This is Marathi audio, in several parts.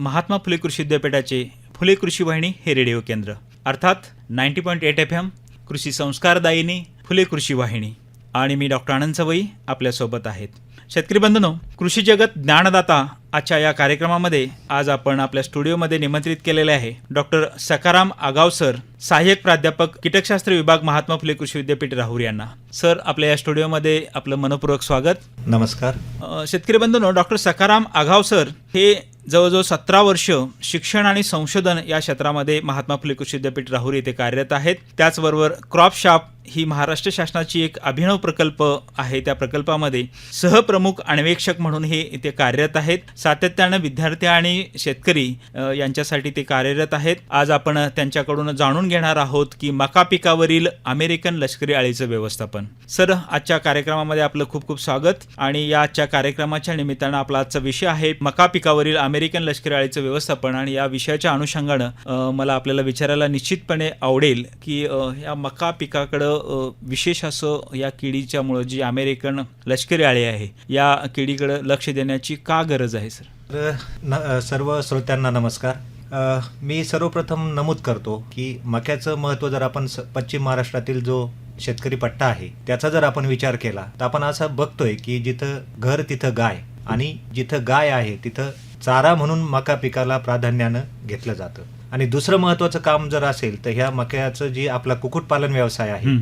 महात्मा फुले कृषी विद्यापीठाचे फुले कृषी वाहिनी हे रेडिओ केंद्र. अर्थात ninety point eight F M कृषी संस्कारदायिनी फुले कृषी वाहिनी. आणि मी डॉक्टर आनंद सवई आपल्यासोबत आहेत. शेतकरी बंधनो कृषी जगत ज्ञानदाता आजच्या या कार्यक्रमामध्ये आज आपण आपल्या स्टुडिओमध्ये निमंत्रित केलेले आहे डॉक्टर सकाराम आगाव सर सहाय्यक प्राध्यापक कीटकशास्त्र विभाग महात्मा फुले कृषी विद्यापीठ राहुरी यांना. सर आपल्या या स्टुडिओमध्ये आपलं मनपूर्वक स्वागत. नमस्कार. शेतकरी बंधूंनो डॉक्टर सकाराम आघाव सर हे जवळजवळ सतरा वर्ष शिक्षण आणि संशोधन या क्षेत्रामध्ये महात्मा फुले कृषी विद्यापीठ राहुरी येथे कार्यरत आहेत. त्याचबरोबर क्रॉप शॉप ही महाराष्ट्र शासनाची एक अभिनव प्रकल्प आहे. त्या प्रकल्पामध्ये सहप्रमुख अन्वेषक म्हणून हे इथे कार्यरत आहेत. सातत्यानं विद्यार्थी आणि शेतकरी यांच्यासाठी ते कार्यरत आहेत. आज आपण त्यांच्याकडून जाणून घेणार आहोत की मका पिकावरील अमेरिकन लष्करी आळीचं व्यवस्थापन. सर आजच्या कार्यक्रमामध्ये आपलं खूप खूप स्वागत. आणि या आजच्या कार्यक्रमाच्या निमित्तानं आपला आजचा विषय आहे मका पिकावरील अमेरिकन लष्करी आळीचं व्यवस्थापन. आणि या विषयाच्या अनुषंगानं मला आपल्याला विचारायला निश्चितपणे आवडेल की या मका पिकाकडं विशेष असं या किडीच्यामुळं जी अमेरिकन लष्करी आळी आहे या किडीकडं लक्ष देण्याची का गरज आहे सर? तर न सर्व श्रोत्यांना नमस्कार. आ, मी सर्वप्रथम नमूद करतो की मक्याचं महत्त्व जर आपण स- पश्चिम महाराष्ट्रातील जो शेतकरी पट्टा आहे त्याचा जर आपण विचार केला तर आपण असं बघतोय की जिथं घर तिथं गाय आणि जिथं गाय आहे तिथं चारा म्हणून मका पिकाला प्राधान्यानं घेतलं जातं. आणि दुसरं महत्त्वाचं काम जर असेल तर ह्या मक्याचं जी आपला कुक्कुटपालन व्यवसाय आहे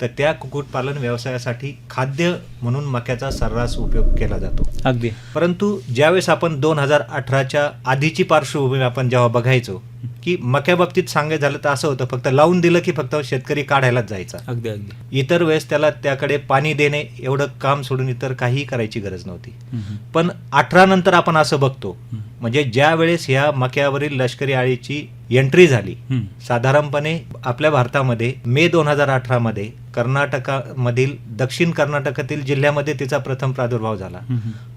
तर त्या कुक्कुटपालन व्यवसायासाठी खाद्य म्हणून मक्याचा सर्रास उपयोग केला जातो. अगदी. परंतु ज्यावेळेस आपण दोन हजार अठराच्या आधीची पार्श्वभूमी आपण जेव्हा बघायचो की मक्या बाबतीत सांगायचं झालं तर असं होतं फक्त लावून दिलं की फक्त शेतकरी काढायलाच जायचा. अगदी अगदी. इतर वेळेस त्याला त्याकडे पाणी देणे एवढं काम सोडून इतर काहीही करायची गरज नव्हती. पण अठरा नंतर आपण असं बघतो म्हणजे ज्या वेळेस ह्या मक्यावरील लष्करी आळीची एंट्री झाली. साधारणपणे आपल्या भारतामध्ये मे दोन हजार अठरामध्ये कर्नाटकामधील दक्षिण कर्नाटकातील जिल्ह्यामध्ये तिचा प्रथम प्रादुर्भाव झाला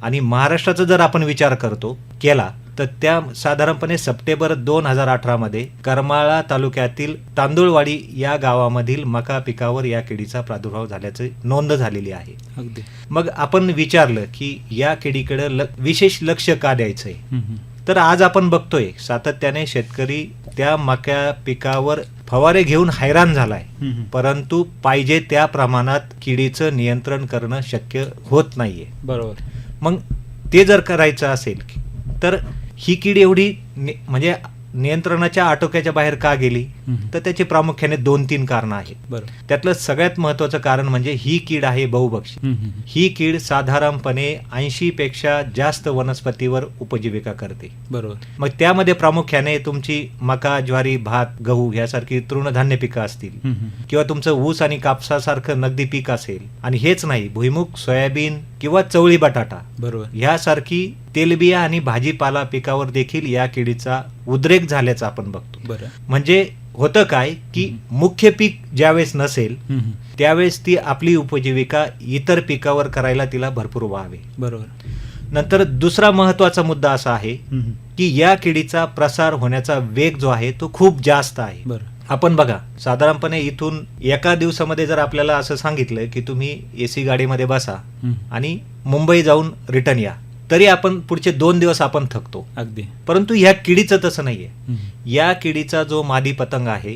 आणि महाराष्ट्राचा जर आपण विचार करतो केला तर त्या साधारणपणे सप्टेंबर दोन हजार अठरामध्ये करमाळा तालुक्यातील तांदूळवाडी या गावामधील मका पिकावर या किडीचा प्रादुर्भाव झाल्याची नोंद झालेली आहे. अगदी. मग आपण विचारलं की या किडीकडे विशेष लक्ष का द्यायचंय? तर आज आपण बघतोय सातत्याने शेतकरी त्या मका पिकावर फवारे घेऊन हैराण झालाय. परंतु पाहिजे त्या प्रमाणात किडीचं नियंत्रण करणं शक्य होत नाहीये. बरोबर. मग ते जर करायचं असेल तर ही कीड एवढी म्हणजे नियंत्रणाच्या आटोक्याच्या बाहेर का गेली. तर त्याची प्रामुख्याने दोन तीन कारणं आहेत. त्यातलं सगळ्यात महत्वाचं कारण म्हणजे ही कीड आहे बहुभक्षी. ही कीड साधारणपणे ऐंशी पेक्षा जास्त वनस्पतीवर उपजीविका करते. बरोबर. मग त्यामध्ये प्रामुख्याने तुमची मका ज्वारी भात गहू यासारखी तृणधान्य पिकं असतील. किंवा तुमचं ऊस आणि कापसासारखं नगदी पीक असेल. आणि हेच नाही भुईमुग सोयाबीन किंवा चवळी बटाटा. बरोबर. ह्यासारखी तेलबिया आणि भाजीपाला पिकावर देखील या किडीचा उद्रेक झाल्याचं आपण बघतो. बरं. म्हणजे होतं काय की मुख्य पीक ज्यावेळेस नसेल. त्यावेळेस ती आपली उपजीविका इतर पिकावर करायला तिला भरपूर व्हावे बरोबर. नंतर दुसरा महत्त्वाचा मुद्दा असा आहे की या किडीचा प्रसार होण्याचा वेग जो आहे तो खूप जास्त आहे. बरं. आपण बघा साधारणपणे इथून एका दिवसामध्ये जर आपल्याला असं सांगितलं की तुम्ही एसी गाडीमध्ये बसा. आणि मुंबई जाऊन रिटर्न या तरी आपण पुढचे दोन दिवस आपण थकतो अगदी परंतु ह्या किडीचं तसं नाहीये या किडीचा जो मादी पतंग आहे.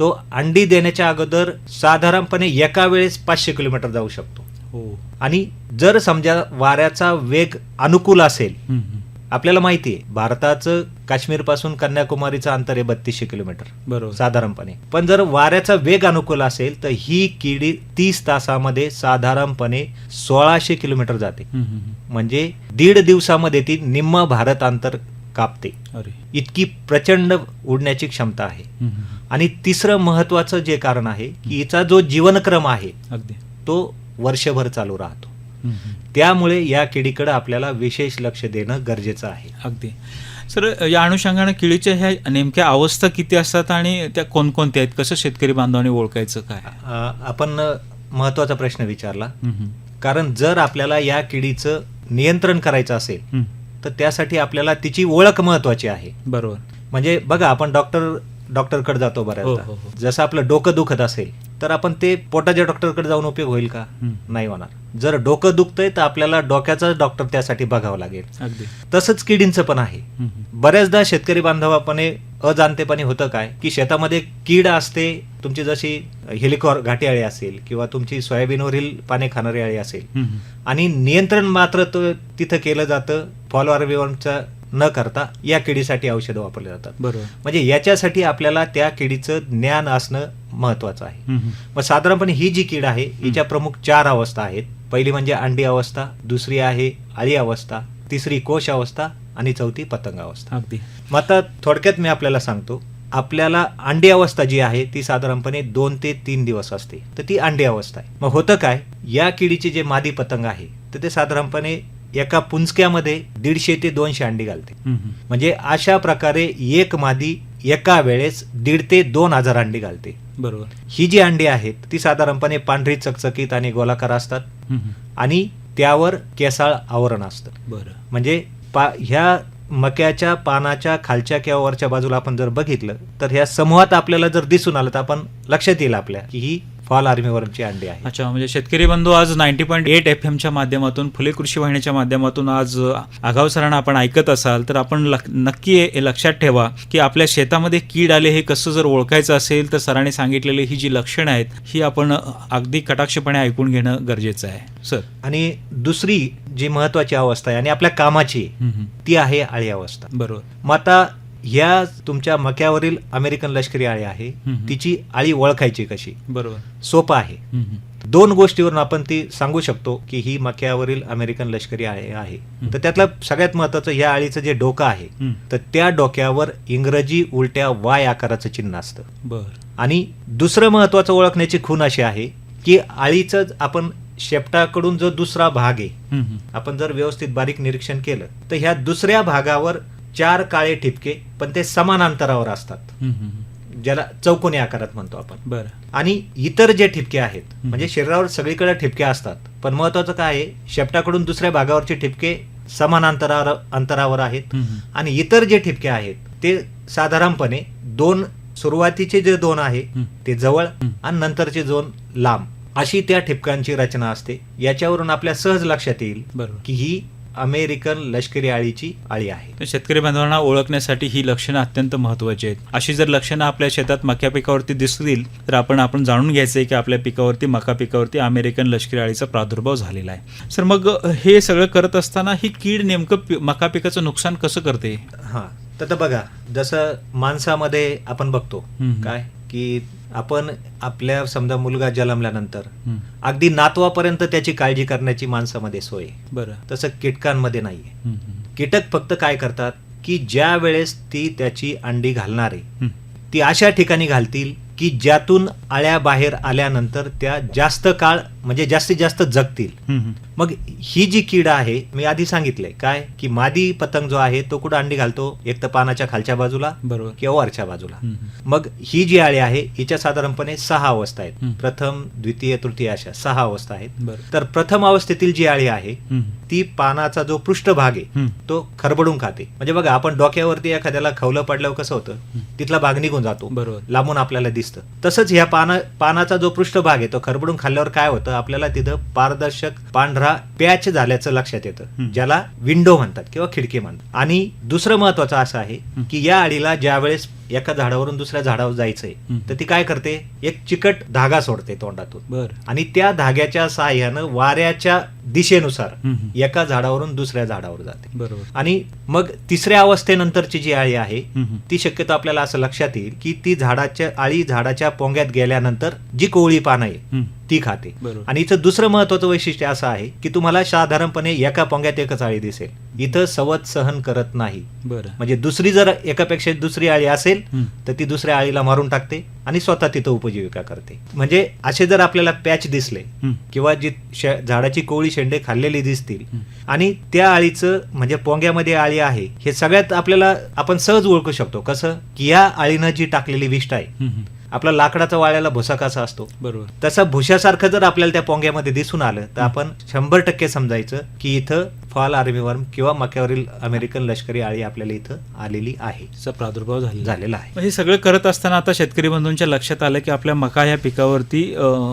तो अंडी देण्याच्या अगोदर साधारणपणे एका वेळेस पाचशे किलोमीटर जाऊ शकतो हो आणि जर समजा वाऱ्याचा वेग अनुकूल असेल. आपल्याला माहिती आहे भारताचं काश्मीरपासून कन्याकुमारीचं अंतर आहे बत्तीसशे किलोमीटर. बरोबर. साधारणपणे. पण जर वाऱ्याचा वेग अनुकूल असेल तर ही किडी तीस तासामध्ये साधारणपणे सोळाशे किलोमीटर जाते. म्हणजे दीड दिवसामध्ये ती निम्म भारत अंतर कापते. इतकी प्रचंड उडण्याची क्षमता आहे. आणि तिसरं महत्वाचं जे कारण आहे की हिचा जो जीवनक्रम आहे अगदी. तो वर्षभर चालू राहतो. त्यामुळे या किडीकडे आपल्याला विशेष लक्ष देणं गरजेचं आहे. अगदी. सर या अनुषंगाने किडीच्या ह्या नेमक्या अवस्था किती असतात आणि त्या कोणकोणत्या आहेत? कसं शेतकरी बांधवांनी ओळखायचं काय? आपण महत्त्वाचा प्रश्न विचारला. कारण जर आपल्याला या किडीचं नियंत्रण करायचं असेल. तर त्यासाठी आपल्याला तिची ओळख महत्वाची आहे. बरोबर. म्हणजे बघा आपण डॉक्टर डॉक्टरकडे जातो हो, हो, बऱ्याचदा हो. जसं आपलं डोकं दुखत असेल तर आपण ते पोटाच्या डॉक्टरकडे जाऊन उपयोग होईल का. नाही होणार. जर डोकं दुखतंय तर आपल्याला डोक्याचा डॉक्टर त्यासाठी बघावं लागेल. तसंच किडींचं पण आहे. बऱ्याचदा शेतकरी बांधवापणे अजाणतेपणे होतं काय? की शेतामध्ये कीड असते तुमची जशी हेलिकॉर घाटी अळी असेल किंवा तुमची सोयाबीनवरील पाने खाणारी अळी असेल. आणि नियंत्रण मात्र तिथं केलं जातं फॉलोआरविवरचा न करता या किडीसाठी औषधं वापरली जातात. बरोबर. म्हणजे याच्यासाठी आपल्याला त्या किडीचं ज्ञान असणं महत्वाचं आहे. मग साधारणपणे ही जी कीड आहे हिच्या प्रमुख चार अवस्था आहेत. पहिली म्हणजे अंडी अवस्था दुसरी आहे अळी अवस्था तिसरी कोश अवस्था आणि चौथी पतंग अवस्था. अगदी. मग आता थोडक्यात मी आपल्याला सांगतो आपल्याला अंडी अवस्था जी आहे ती साधारणपणे दोन ते तीन दिवस असते. तर ती अंडी अवस्था आहे. मग होतं काय या किडीचे जे मादी पतंग आहे तर ते साधारणपणे एका पुंजक्यामध्ये दीडशे ते दोनशे अंडी घालते. म्हणजे अशा प्रकारे एक मादी एका वेळेस दीड ते दोन हजार अंडी घालते. बरोबर. ही जी अंडी आहेत ती साधारणपणे पांढरी चकचकीत आणि गोलाकार असतात. आणि त्यावर केसाळ आवरण असतं. बरं. म्हणजे पा ह्या मक्याच्या पानाच्या खालच्या किंवा वरच्या बाजूला आपण जर बघितलं तर ह्या समूहात आपल्याला जर दिसून आलं तर आपण लक्षात येईल आपल्या की ही फॉल आर्मीवरची अंडी आहे. अच्छा म्हणजे शेतकरी बंधू आज नाईन्टी पॉईंट एट एफ एमच्या माध्यमातून फुले कृषी वाहिनीच्या माध्यमातून आज अ, आगाऊ सरांना आपण ऐकत असाल तर आपण नक्की लक्षात ठेवा की आपल्या शेतामध्ये कीड आले हे कसं जर ओळखायचं असेल तर सरांनी सांगितलेली ही जी लक्षणं आहेत ही आपण अगदी कटाक्षपणे ऐकून घेणं गरजेचं आहे. सर? आणि दुसरी जी महत्वाची अवस्था आहे आणि आपल्या कामाची. ती आहे आळी अवस्था. बरोबर. मग आता ह्या तुमच्या मक्यावरील अमेरिकन लष्करी आळी आहे. तिची आळी ओळखायची कशी बरोबर सोपं आहे. दोन गोष्टीवरून आपण ती सांगू शकतो की ही मक्यावरील अमेरिकन लष्करी आळी आहे तर त्यातलं सगळ्यात महत्वाचं ह्या आळीचं जे डोकं आहे. तर त्या डोक्यावर इंग्रजी उलट्या वाय आकाराचं चिन्ह असतं बर आणि दुसरं महत्वाचं ओळखण्याची खूण अशी आहे की आळीचं आपण शेपटाकडून जो दुसरा भाग आहे. आपण जर व्यवस्थित बारीक निरीक्षण केलं तर ह्या दुसऱ्या भागावर चार काळे ठिपके पण ते समान अंतरावर असतात. ज्याला चौकोनी आकारात म्हणतो आपण बरं आणि इतर जे ठिपके आहेत म्हणजे शरीरावर सगळीकडे ठिपके असतात पण महत्वाचं काय आहे शेपटाकडून दुसऱ्या भागावरचे ठिपके समान अंतरावर अंतरावर आहेत. आणि इतर जे ठिपके आहेत ते साधारणपणे दोन सुरुवातीचे जे दोन आहे. ते जवळ. आणि नंतरचे दोन लांब अशी त्या ठिपकांची रचना असते याच्यावरून आपल्या सहज लक्षात येईल की ही अमेरिकन लष्करी आळीची आळी आहे. तर शेतकरी बांधवांना ओळखण्यासाठी ही लक्षणं अत्यंत महत्वाची आहेत. अशी जर लक्षणं आपल्या शेतात मक्या पिकावरती दिसतील तर आपण आपण जाणून घ्यायचंय की आपल्या पिकावरती मका पिकावरती अमेरिकन लष्करी आळीचा प्रादुर्भाव झालेला आहे. सर मग हे सगळं करत असताना ही कीड नेमकं मका पिकाचं नुकसान कसं करते? हा तर बघा जसं माणसामध्ये आपण बघतो. काय? की आपण आपल्या समजा मुलगा जन्मल्यानंतर. अगदी नातवापर्यंत त्याची काळजी करण्याची माणसामध्ये सोय. बरं तसं कीटकांमध्ये नाहीये. कीटक फक्त काय करतात की ज्या वेळेस ती त्याची अंडी घालणार आहे. ती अशा ठिकाणी घालतील की ज्यातून आळ्या बाहेर आल्यानंतर त्या जास्त काळ म्हणजे जास्तीत जास्त जगतील. मग ही जी कीड आहे मी आधी सांगितलंय काय? की मादी पतंग जो आहे तो कुठं अंडी घालतो? एक तर पानाच्या खालच्या बाजूला बरोबर. किंवा वरच्या बाजूला. मग ही जी आळी आहे हिच्या साधारणपणे सहा अवस्था आहेत. प्रथम द्वितीय तृतीय अशा सहा अवस्था आहेत. तर प्रथम अवस्थेतील जी आळी आहे ती पानाचा जो पृष्ठभाग आहे. तो खरबडून खाते. म्हणजे बघा आपण डोक्यावरती एखाद्याला खवलं पडल्यावर कसं होतं. तिथला भाग निघून जातो. बरोबर. लांबून आपल्याला दिसतं. तसंच ह्या पाना पानाचा जो पृष्ठभाग आहे तो खरबडून खाल्ल्यावर काय होतं? आपल्याला तिथं पारदर्शक पांढरा पॅच झाल्याचं लक्षात येतं. ज्याला विंडो म्हणतात किंवा खिडकी म्हणतात आणि दुसरं महत्वाचं असं आहे. की या आळीला ज्या वेळेस एका झाडावरून दुसऱ्या झाडावर जायचंय. तर ती काय करते एक चिकट धागा सोडते तोंडातून बरं आणि त्या धाग्याच्या सहाय्यानं वाऱ्याच्या दिशेनुसार. एका झाडावरून दुसऱ्या झाडावर जाते बरोबर आणि मग तिसऱ्या अवस्थेनंतरची जी आळी आहे. ती शक्यतो आपल्याला असं लक्षात येईल की ती झाडाच्या आळी झाडाच्या पोंग्यात गेल्यानंतर जी कोवळी पानं आहे. ती खाते आणि इथं दुसरं महत्वाचं वैशिष्ट्य असं आहे की तुम्हाला साधारणपणे एका पोंग्यात एकच आळी दिसेल इथं सवत सहन करत नाही बरं म्हणजे दुसरी जर एकापेक्षा दुसरी आळी असेल. तर ती दुसऱ्या आळीला मारून टाकते आणि स्वतः तिथं उपजीविका करते म्हणजे असे जर आपल्याला पॅच दिसले. किंवा जी झाडाची कोवळी शेंडे खाल्लेली दिसतील. आणि त्या आळीचं म्हणजे पोंग्यामध्ये आळी आहे हे सगळ्यात आपल्याला आपण सहज ओळखू शकतो कसं की या आळीनं जी टाकलेली विष्ट आहे. आपला लाकडाचा वाळ्याला भुसा कसा असतो बरोबर तसं भुशासारखं जर आपल्याला त्या पोंग्यामध्ये दिसून आलं तर आपण शंभर टक्के समजायचं की इथं फॉल आर्मीवर्म किंवा मक्यावरील अमेरिकन लष्करी आळी आपल्याला इथं आलेली आहे. प्रादुर्भाव झालेला आहे. हे सगळं करत असताना आता शेतकरी बंधूंच्या लक्षात आलं की आपल्या मका या पिकावरती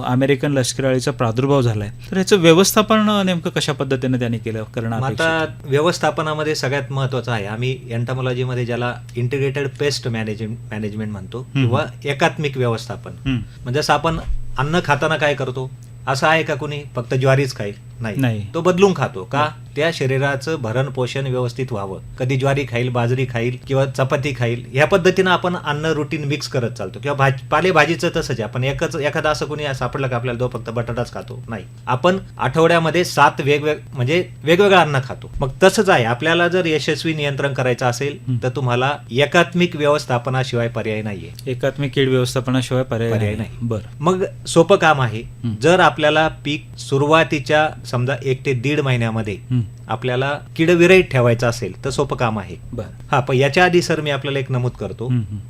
अमेरिकन लष्करी अळीचा प्रादुर्भाव झालाय. तर ह्याचं व्यवस्थापन नेमकं कशा पद्धतीने त्यांनी केलं करणं मग अपेक्षित? आता? व्यवस्थापनामध्ये सगळ्यात महत्वाचं आहे. आम्ही एंटामॉलॉजीमध्ये ज्याला इंटिग्रेटेड पेस्ट मॅनेजमेंट मॅनेजमेंट म्हणतो किंवा एकात्मिक व्यवस्थापन. म्हणजे जसं आपण अन्न खाताना काय करतो? असं आहे का कोणी? फक्त ज्वारीच खाईल. नाही. नाही. तो बदलून खातो का? त्या शरीराचं भरण पोषण व्यवस्थित व्हावं. कधी ज्वारी खाईल बाजरी खाईल किंवा चपाती खाईल ह्या पद्धतीनं आपण अन्न रुटीन मिक्स करत चालतो. किंवा भाज पालेभाजीचं तसंच आहे. आपण एकच एखादा असं कोणी सापडलं का आपल्याला जो फक्त बटाटाच खातो? नाही. आपण आठवड्यामध्ये सात वेगवेग म्हणजे वेगवेगळं अन्न खातो. मग तसंच आहे. आपल्याला जर यशस्वी नियंत्रण करायचं असेल. तर तुम्हाला एकात्मिक व्यवस्थापनाशिवाय पर्याय नाहीये. एकात्मिक कीड व्यवस्थापनाशिवाय पर्याय पर्याय नाही. बरं. मग सोपं काम आहे. जर आपल्याला पीक सुरुवातीच्या समजा एक ते दीड महिन्यामध्ये आपल्याला कीड विरहित ठेवायचं असेल तर सोपं काम आहे. हा पण याच्या आधी सर मी आपल्याला एक नमूद करतो.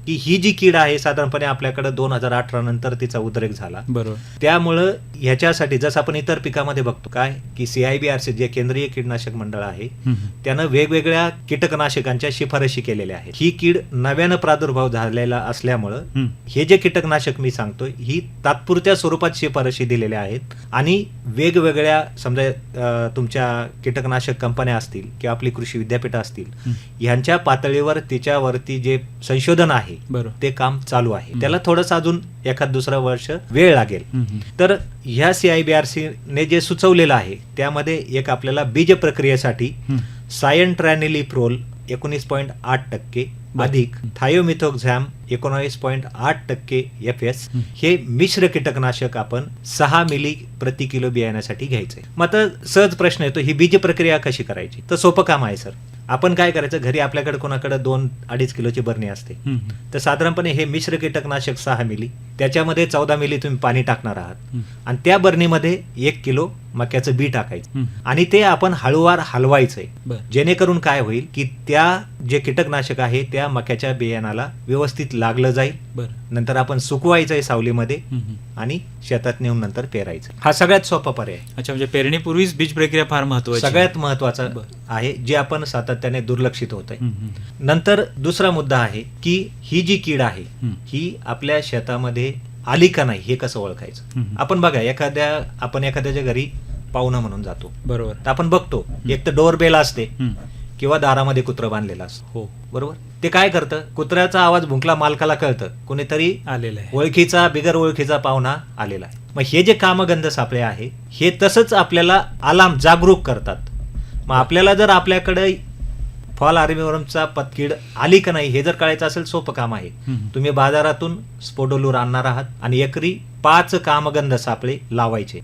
की ही जी कीड आहे साधारणपणे आपल्याकडे दोन हजार अठरा नंतर तिचा उद्रेक झाला. बरोबर. त्यामुळं ह्याच्यासाठी जसं आपण इतर पिकामध्ये बघतो काय? की सीआयबीआरसी जे केंद्रीय कीटनाशक मंडळ आहे. त्यानं वेगवेगळ्या कीटकनाशकांच्या शिफारशी केलेल्या आहेत. ही कीड नव्यानं प्रादुर्भाव झालेला असल्यामुळं. हे जे कीटकनाशक मी सांगतोय ही तात्पुरत्या स्वरूपात शिफारशी दिलेल्या आहेत. आणि वेगवेगळ्या समजा तुमच्या कीटकनाशक कंपन्या असतील किंवा आपली कृषी विद्यापीठं असतील. ह्यांच्या पातळीवर तिच्यावरती जे संशोधन आहे ते काम चालू आहे. त्याला थोडंसं अजून एखाद दुसरं वर्ष वेळ लागेल. तर ह्या सीआयबीआरसीने जे सुचवलेलं आहे त्यामध्ये एक आपल्याला बीज प्रक्रियेसाठी हम्म. सायंट्रॅनिलिप्रोल एकोणीस पॉईंट आठ टक्के. अधिक थायोमिथोक्झॅम एकोणावीस पॉईंट आठ टक्के एफ एस हं. मिश्र कीटकनाशक आपण सहा मिली प्रति किलो बियाण्यासाठी घ्यायचंय मग आता सहज प्रश्न येतो ही बीज प्रक्रिया कशी करायची तर सोपं काम आहे सर आपण काय करायचं घरी आपल्याकडे कोणाकडे दोन अडीच किलोची बरणी असते. तर साधारणपणे हे मिश्र कीटकनाशक सहा मिली त्याच्यामध्ये चौदा मिली तुम्ही पाणी टाकणार आहात. आणि त्या बरणीमध्ये एक किलो मक्याचं बी टाकायचं. आणि ते आपण हळूवार हलवायचंय. जेणेकरून काय होईल की त्या जे कीटकनाशक आहे त्या मक्याच्या बियाणाला व्यवस्थित लागलं जाईल नंतर आपण सुकवायचंय सावलीमध्ये हम्म, हम्म. आणि शेतात नेऊन नंतर पेरायचं हा सगळ्यात सोपा पर्याय आहे. अच्छा म्हणजे पेरणीपूर्वीच बीज प्रक्रिया फार महत्वाची सगळ्यात महत्त्वाचा. आहे जे आपण सातत्याने दुर्लक्षित होत आहे. नंतर दुसरा मुद्दा आहे की ही जी कीड आहे हं. आपल्या शेतामध्ये आली का नाही हे कसं ओळखायचं. आपण बघा एखाद्या आपण एखाद्याच्या घरी पाहुणं म्हणून जातो बरोबर आपण बघतो एक तर डोर बेल असते. किंवा दारामध्ये कुत्रं बांधलेलं असतं. हो. बरोबर? ते काय करतं? कुत्र्याचा आवाज भुंकला मालकाला कळतं. कोणीतरी आलेलं आहे. ओळखीचा बिगर ओळखीचा पाहुणा आलेला आहे. मग हे जे कामगंध सापळे आहे हे तसंच आपल्याला अलार्म जागरूक करतात. मग आपल्याला जर आपल्याकडे फॉल आर्मीवरमचा पतकीड आली का नाही हे जर कळायचं असेल सोपं काम आहे. तुम्ही बाजारातून स्पोडोलूर आणणार आहात आणि एकरी पाच कामगंध सापळे लावायचे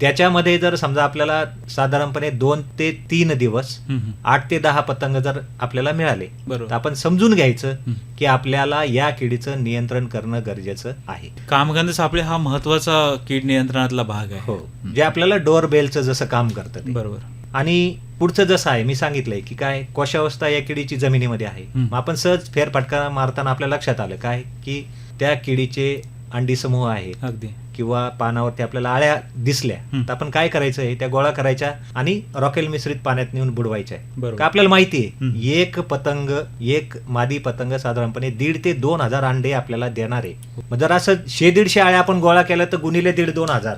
त्याच्यामध्ये जर समजा आपल्याला साधारणपणे दोन ते तीन दिवस. आठ ते दहा पतंग जर आपल्याला मिळाले बरोबर. तर आपण समजून घ्यायचं. की आपल्याला या किडीचं नियंत्रण करणं गरजेचं आहे कामगंध सापळे हा महत्त्वाचा कीड नियंत्रणातला भाग आहे हो जे आपल्याला डोअर बेलचं जसं काम करतं. बरोबर आणि पुढचं जसं आहे मी सांगितलंय की काय कोशावस्था या किडीची जमिनीमध्ये आहे. मग आपण सहज फेरफटका मारताना आपल्या लक्षात आलं काय की त्या किडीचे अंडी समूह आहे अगदी किंवा पानावरती आपल्याला आळ्या दिसल्या. तर आपण काय करायचं आहे त्या गोळा करायच्या आणि रॉकेल मिश्रित पाण्यात नेऊन बुडवायच्या आहे. का आपल्याला माहिती आहे. एक पतंग एक मादी पतंग साधारणपणे दीड ते दोन हजार अंडे आपल्याला देणार आहे जर असं शे दीडशे आळ्या आपण गोळा केल्या तर गुणिले दीड दोन हजार.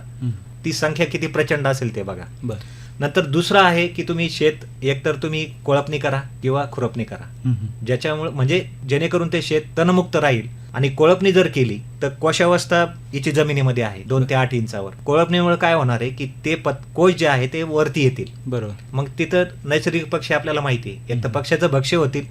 ती संख्या किती प्रचंड असेल ते बघा बर नंतर दुसरं आहे की तुम्ही शेत एकतर तुम्ही कोळपणी करा किंवा खुरपणी करा. ज्याच्यामुळे म्हणजे जेणेकरून ते शेत तणमुक्त राहील. आणि कोळपणी जर केली तर कोशावस्था हिची जमिनीमध्ये आहे दोन ते आठ इंचावर. कोळपणीमुळे काय होणार आहे की ते पत कोश जे आहे ते वरती येतील. बरोबर. मग तिथं नैसर्गिक पक्षी आपल्याला माहिती आहे. एक तर पक्ष्याचं भक्ष्य होतील.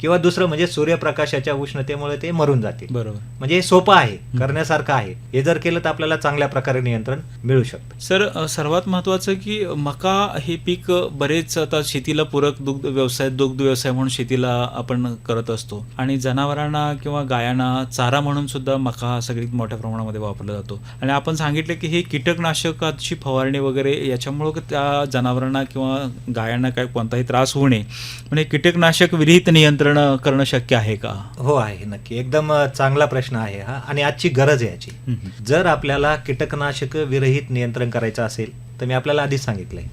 किंवा दुसरं म्हणजे सूर्यप्रकाशाच्या उष्णतेमुळे ते मरून जातील बरोबर. म्हणजे हे सोपं आहे करण्यासारखं आहे. हे जर केलं तर आपल्याला चांगल्या प्रकारे नियंत्रण मिळू शकतं. सर सर्वात महत्वाचं की मका हे पीक बरेच आता शेतीला पूरक दुग्ध व्यवसाय दुग्ध व्यवसाय म्हणून शेतीला आपण करत असतो. आणि जनावरांना किंवा गायांना चारा म्हणून सुद्धा मका हा सगळ्यात मोठ्या प्रमाणामध्ये वापरला जातो. आणि आपण सांगितलं की हे कीटकनाशकाची फवारणी वगैरे याच्यामुळं त्या जनावरांना किंवा गायांना काय कोणताही त्रास होऊ नये. म्हणजे कीटकनाशक विरहित नियंत्रण करणं शक्य आहे का? हो आहे नक्की. एकदम चांगला प्रश्न आहे हा. आणि आजची गरज आहे याची. जर आपल्याला कीटकनाशक विरहित नियंत्रण करायचं असेल तर मी आपल्याला आधीच सांगितलंय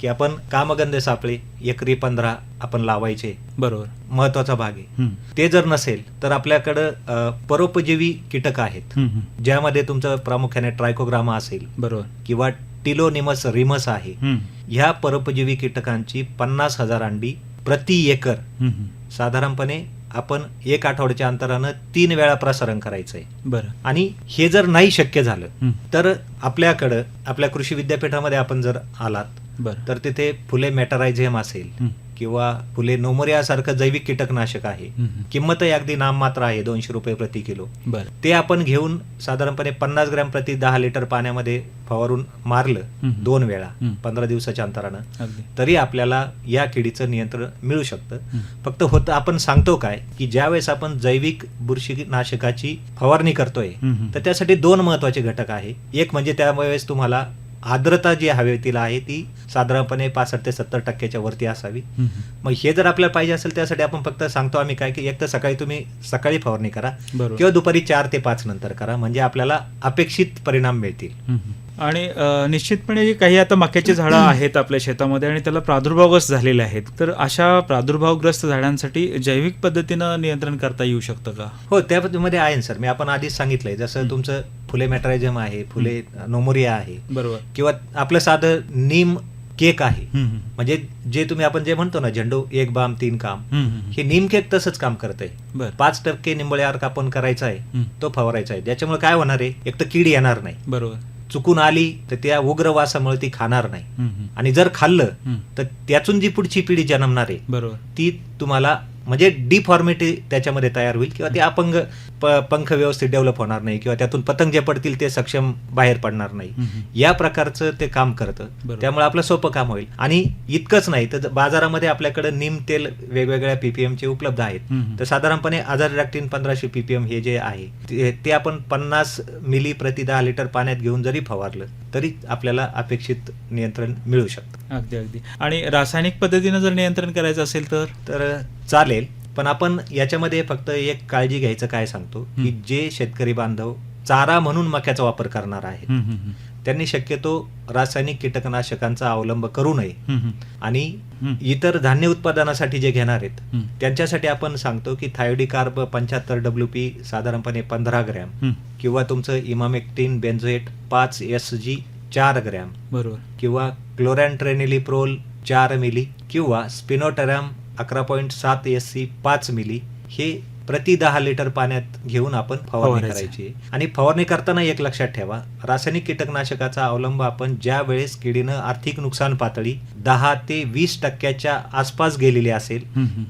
की आपण कामगंध सापळे एकरी पंधरा आपण लावायचे. बरोबर. महत्त्वाचा भाग आहे. ते जर नसेल तर आपल्याकडं परोपजीवी कीटक आहेत. ज्यामध्ये तुमचं प्रामुख्याने ट्रायकोग्रामा असेल बरोबर. किंवा टिलोनिमस रिमस आहे. ह्या परोपजीवी कीटकांची पन्नास हजार अंडी प्रति एकर. साधारणपणे आपण एक आठवड्याच्या अंतरानं तीन वेळा प्रसारण करायचंय बरं आणि हे जर नाही शक्य झालं. तर आपल्याकडं आपल्या कृषी विद्यापीठामध्ये आपण जर आलात बरं तर तिथे फुले मेटारायझेम असेल. किंवा फुले नोमोरिया सारखं जैविक कीटकनाशक आहे. किंमतही अगदी नाममात्र आहे दोनशे रुपये प्रति किलो ते आपण घेऊन साधारणपणे पन्नास ग्रॅम प्रति दहा लिटर पाण्यामध्ये फवारून मारलं. दोन वेळा. पंधरा दिवसाच्या अंतरानं तरी आपल्याला या किडीचं नियंत्रण मिळू शकतं. फक्त होतं आपण सांगतो काय की ज्यावेळेस आपण जैविक बुरशीनाशकाची फवारणी करतोय. तर त्यासाठी दोन महत्त्वाचे घटक आहे एक म्हणजे त्यावेळेस तुम्हाला आर्द्रता जी हवेतील आहे ती साधारणपणे पासष्ट ते सत्तर टक्क्याच्या वरती असावी. मग हे जर आपल्याला पाहिजे असेल त्यासाठी आपण फक्त सांगतो आम्ही काय की एक तर सकाळी तुम्ही सकाळी फवारणी करा किंवा दुपारी चार ते पाच नंतर करा म्हणजे आपल्याला अपेक्षित परिणाम मिळतील. आणि निश्चितपणे जे काही आता मक्याची झाडं आहेत आपल्या शेतामध्ये आणि त्याला प्रादुर्भावग्रस्त झालेले आहेत तर अशा प्रादुर्भावग्रस्त झाडांसाठी जैविक पद्धतीनं नियंत्रण करता येऊ शकतं का? हो त्यामध्ये आहे सर. मी आपण आधीच सांगितलंय जसं. तुमचं फुले मॅट्रायझम आहे फुले नोमोरिया आहे. बरोबर. किंवा आपलं साधं नीम केक आहे. म्हणजे जे तुम्ही आपण जे म्हणतो ना झेंडू एक बाम तीन काम. हे नीम केक तसंच काम करतंय. बरं. पाच टक्के निंबळे अर्क आपण करायचा आहे. तो फवारायचा आहे. ज्याच्यामुळे काय होणार आहे? एक तर कीड येणार नाही. बरोबर. चुकून आली तर त्या उग्र वासामुळे ती खाणार नाही. आणि जर खाल्लं. तर त्यातून जी पुढची पिढी जन्मणार आहे बरोबर ती तुम्हाला म्हणजे डिफॉर्मिटी त्याच्यामध्ये तयार होईल किंवा ते अपंग पंख व्यवस्थित डेव्हलप होणार नाही किंवा त्यातून पतंग जे पडतील ते सक्षम बाहेर पडणार नाही. या प्रकारचं ते काम करतं. त्यामुळे आपलं सोपं काम होईल आणि इतकंच नाही तर बाजारामध्ये आपल्याकडे नीम तेल वेगवेगळ्या पीपीएम चे उपलब्ध आहेत. तर साधारणपणे आजारडॅक्टिन पंधराशे पीपीएम हे जे आहे ते आपण पन्नास मिली प्रति दहा लिटर पाण्यात घेऊन जरी फवारलं तरी आपल्याला अपेक्षित नियंत्रण मिळू शकतं अगदी अगदी आणि रासायनिक पद्धतीनं जर नियंत्रण करायचं असेल तर तर चालेल पण आपण याच्यामध्ये फक्त एक काळजी घ्यायचं काय सांगतो की. जे शेतकरी बांधव चारा म्हणून मक्याचा वापर करणार आहे. त्यांनी शक्यतो रासायनिक कीटकनाशकांचा अवलंब करू नये. आणि. इतर धान्य उत्पादनासाठी जे घेणार आहेत. त्यांच्यासाठी आपण सांगतो की थायोडी कार्ब पंच्याहत्तर डब्ल्यू पी साधारणपणे पंधरा ग्रॅम. किंवा तुमचं इमामेक्टिन बेन्झोएट पाच एस जी चार ग्रॅम बरोबर किंवा क्लोरॅन्ट्रेनिलिप्रोल चार मिली किंवा स्पिनोटेरॅम अकरा पॉईंट सात एस सी पाच मिली हे प्रति दहा लिटर पाण्यात घेऊन आपण फवारणी. करायची. आणि फवारणी करताना एक लक्षात ठेवा रासायनिक कीटकनाशकाचा अवलंब आपण ज्या वेळेस किडीनं आर्थिक नुकसान पातळी दहा ते वीस टक्क्याच्या आसपास गेलेली असेल.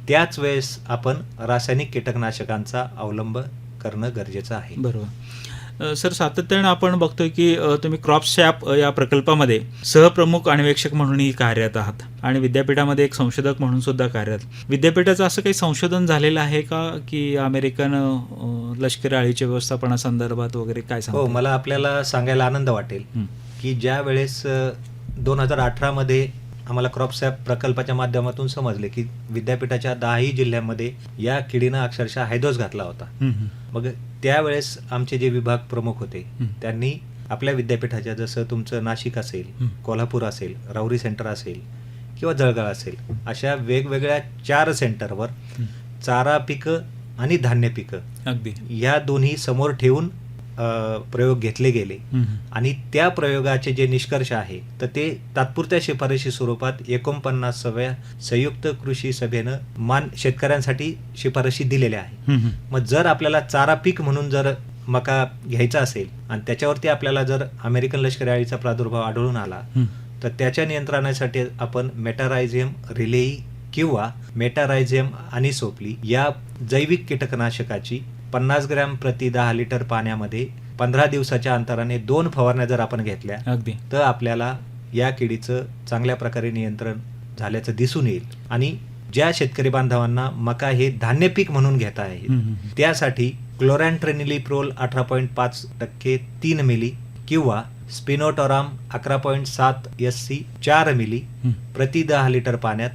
त्याच वेळेस आपण रासायनिक कीटकनाशकांचा अवलंब करणं गरजेचं आहे बरोबर सर सातत्यानं आपण बघतोय की तुम्ही क्रॉप शॅप या प्रकल्पामध्ये सहप्रमुख अन्वेषक म्हणूनही कार्यरत आहात आणि विद्यापीठामध्ये एक संशोधक म्हणून सुद्धा कार्यरत विद्यापीठाचं असं काही संशोधन झालेलं आहे का की अमेरिकन लष्करी अळीच्या व्यवस्थापनासंदर्भात वगैरे काय हो सांगता मला आपल्याला सांगायला आनंद वाटेल हं. की ज्या वेळेस दोन हजार अठरामध्ये आम्हाला क्रॉपसॅप प्रकल्पाच्या माध्यमातून समजले की विद्यापीठाच्या दहाही जिल्ह्यांमध्ये या किडीनं अक्षरशः हैदोस घातला होता हं, हं. मग त्यावेळेस आमचे जे विभाग प्रमुख होते. त्यांनी आपल्या विद्यापीठाच्या जसं तुमचं नाशिक असेल. कोल्हापूर असेल राऊरी सेंटर असेल किंवा जळगाव असेल अशा वेगवेगळ्या चार सेंटरवर. चारा पिकं आणि धान्य पिकं अगदी या दोन्ही समोर ठेवून प्रयोग घेतले गेले. आणि त्या प्रयोगाचे जे निष्कर्ष आहे तर ते तात्पुरत्या शिफारशी स्वरूपात एकोणपन्नासाव्या संयुक्त कृषी सभेनं मान शेतकऱ्यांसाठी शिफारशी दिलेल्या आहे. मग जर आपल्याला चारा पीक म्हणून जर मका घ्यायचा असेल आणि त्याच्यावरती आपल्याला जर अमेरिकन लष्करी अळीचा प्रादुर्भाव आढळून आला. तर त्याच्या नियंत्रणासाठी आपण मेटारायझियम रिलेई किंवा मेटारायझियम आणि सोपली या जैविक कीटकनाशकाची पन्नास ग्रॅम प्रति दहा लिटर पाण्यामध्ये पंधरा दिवसाच्या अंतराने दोन फवारण्या जर आपण घेतल्या अगदी तर आपल्याला या किडीचं चांगल्या प्रकारे नियंत्रण झाल्याचं दिसून येईल आणि ज्या शेतकरी बांधवांना मका हे धान्य पीक म्हणून घेता आहे. त्यासाठी क्लोरॅन्ट्रेनिलिप्रोल अठरा पॉईंट पाच टक्के तीन मिली किंवा स्पिनोटोराम अकरा पॉईंट सात एस सी चार मिली. प्रति दहा लिटर पाण्यात.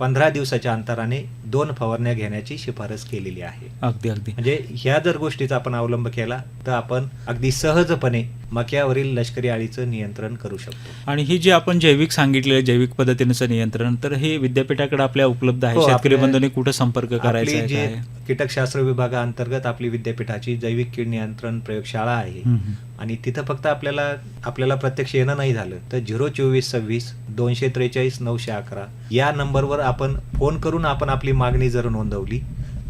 पंधरा दिवसाच्या अंतराने दोन फवारण्या घेण्याची शिफारस केलेली आहे अगदी अगदी म्हणजे ह्या जर गोष्टीचा आपण अवलंब केला तर आपण अगदी सहजपणे मक्यावरील लष्करी अळीचं नियंत्रण करू शकतो आणि ही जी आपण जैविक सांगितलेलं जैविक पद्धतीनेचं नियंत्रण तर हे विद्यापीठाकडे आपल्या उपलब्ध आहे हो, शेतकरी बंधूंनी कुठं संपर्क करायचा जी? कीटकशास्त्र विभागाअंतर्गत आपली विद्यापीठाची जैविक कीड नियंत्रण प्रयोगशाळा आहे. आणि तिथं फक्त आपल्याला आपल्याला प्रत्यक्ष येणं नाही झालं तर झिरो चोवीस सव्वीस दोनशे त्रेचाळीस नऊशे अकरा. या नंबरवर आपण फोन करून आपण आपली मागणी जर नोंदवली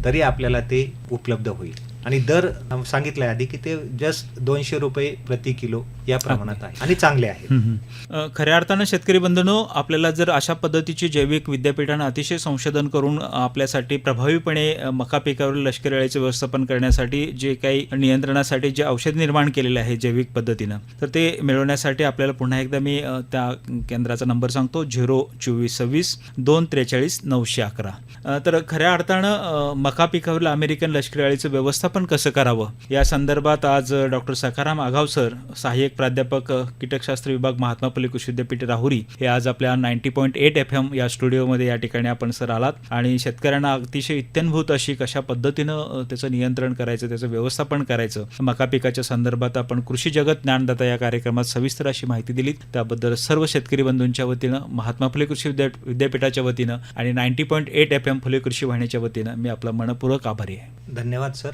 तरी आपल्याला ते उपलब्ध होईल. आणि दर अं, सांगितलंय आधी की ते जस्ट दोनशे रुपये प्रति किलो या प्रमाणात आहे आणि चांगले आहे खऱ्या अर्थानं शेतकरी बंधूंनो आपल्याला जर अशा पद्धतीची जैविक विद्यापीठानं अतिशय संशोधन करून आपल्यासाठी प्रभावीपणे मका पिकावरील लष्करी अळीचे व्यवस्थापन करण्यासाठी जे काही नियंत्रणासाठी जे औषध निर्माण केलेले आहे जैविक पद्धतीनं तर ते मिळवण्यासाठी आपल्याला पुन्हा एकदा मी त्या केंद्राचा नंबर सांगतो झिरो चोवीस सव्वीस दोन त्रेचाळीस नऊशे अकरा. तर खऱ्या अर्थानं मका पिकावरील अमेरिकन लष्करी अळीचं व्यवस्थापन कसं करावं? या संदर्भात आज डॉक्टर सखाराम आघाव सर सहाय्यक प्राध्यापक कीटकशास्त्र विभाग महात्मा फुले कृषी विद्यापीठ राहुरी हे आज आपल्या ninety point eight F M या स्टुडिओमध्ये या ठिकाणी आपण सर आलात. आणि शेतकऱ्यांना अतिशय इत्यनभूत अशी कशा पद्धतीनं त्याचं नियंत्रण करायचं त्याचं व्यवस्थापन करायचं मका पिकाच्या संदर्भात आपण कृषी जगत ज्ञानदाता या कार्यक्रमात सविस्तर अशी माहिती दिली त्याबद्दल सर्व शेतकरी बंधूंच्या वतीनं महात्मा फुले कृषी विद्या विद्यापीठाच्या वतीनं आणि ninety point eight F M Phule कृषी वाहिनीच्या वतीनं मी आपला मनपूर्वक आभारी आहे. धन्यवाद सर.